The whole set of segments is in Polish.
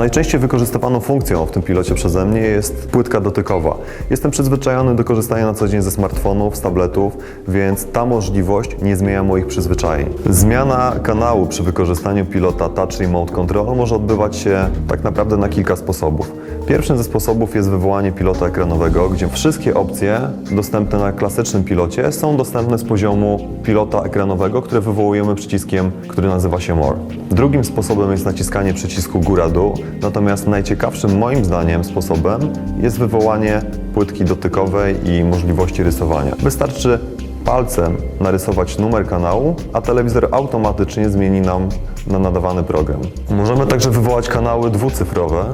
Najczęściej wykorzystywaną funkcją w tym pilocie przeze mnie jest płytka dotykowa. Jestem przyzwyczajony do korzystania na co dzień ze smartfonów, z tabletów, więc ta możliwość nie zmienia moich przyzwyczajeń. Zmiana kanału przy wykorzystaniu pilota Touch Remote Control może odbywać się tak naprawdę na kilka sposobów. Pierwszym ze sposobów jest wywołanie pilota ekranowego, gdzie wszystkie opcje dostępne na klasycznym pilocie są dostępne z poziomu pilota ekranowego, które wywołujemy przyciskiem, który nazywa się More. Drugim sposobem jest naciskanie przycisku góra-dół, natomiast najciekawszym moim zdaniem sposobem jest wywołanie płytki dotykowej i możliwości rysowania. Wystarczy palcem narysować numer kanału, a telewizor automatycznie zmieni nam na nadawany program. Możemy także wywołać kanały dwucyfrowe,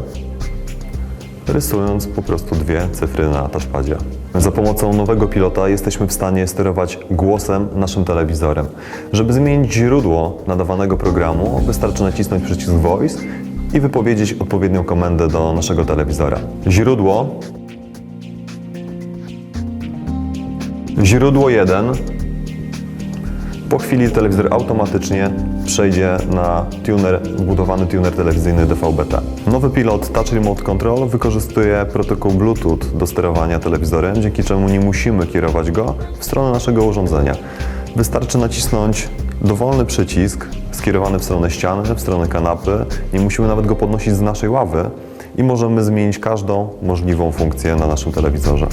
rysując po prostu dwie cyfry na touchpadzie. Za pomocą nowego pilota jesteśmy w stanie sterować głosem naszym telewizorem. Żeby zmienić źródło nadawanego programu, wystarczy nacisnąć przycisk Voice i wypowiedzieć odpowiednią komendę do naszego telewizora. Źródło Źródło 1 po chwili telewizor automatycznie przejdzie na tuner, wbudowany tuner telewizyjny DVB-T. Nowy pilot Touch Remote Control wykorzystuje protokół Bluetooth do sterowania telewizorem, dzięki czemu nie musimy kierować go w stronę naszego urządzenia. Wystarczy nacisnąć dowolny przycisk skierowany w stronę ściany, w stronę kanapy. Nie musimy nawet go podnosić z naszej ławy i możemy zmienić każdą możliwą funkcję na naszym telewizorze.